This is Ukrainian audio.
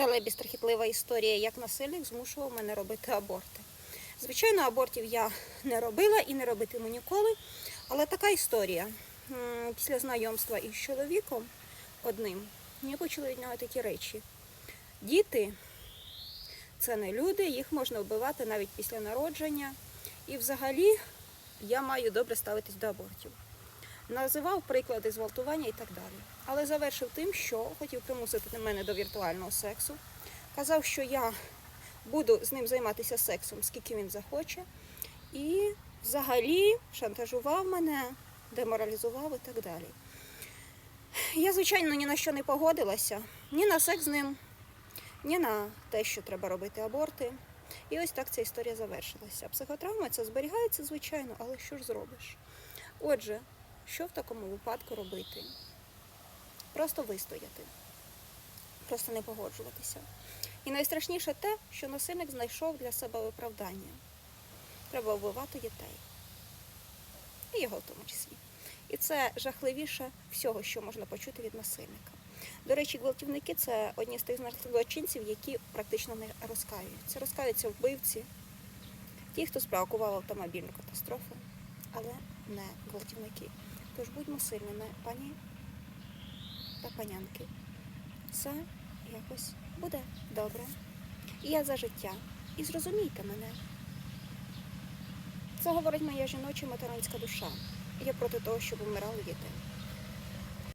Далебі страхітлива історія, як насильник змушував мене робити аборти. Звичайно, абортів я не робила і не робитиму ніколи, але така історія. Після знайомства із чоловіком одним я почала від нього такі речі. Діти це не люди, їх можна вбивати навіть після народження. І взагалі я маю добре ставитись до абортів. Називав приклади зґвалтування і так далі. Але завершив тим, що хотів примусити мене до віртуального сексу. Казав, що я буду з ним займатися сексом, скільки він захоче. І взагалі шантажував мене, деморалізував і так далі. Я, звичайно, ні на що не погодилася, ні на секс з ним, ні на те, що треба робити аборти. І ось так ця історія завершилася. Психотравма це зберігається, звичайно, але що ж зробиш? Отже, що в такому випадку робити? Просто вистояти, просто не погоджуватися. І найстрашніше те, що насильник знайшов для себе виправдання. Треба вбивати дітей. І його в тому числі. І це жахливіше всього, що можна почути від насильника. До речі, гвалтівники це одні з тих злочинців, які практично не розкаюються. Розкаються вбивці, ті, хто спровокував автомобільну катастрофу, але не гвалтівники. Тож будьмо сильними, пані та панянки. Все якось буде добре. І я за життя. І зрозумійте мене. Це говорить моя жіноча материнська душа. Я проти того, щоб вмирали діти.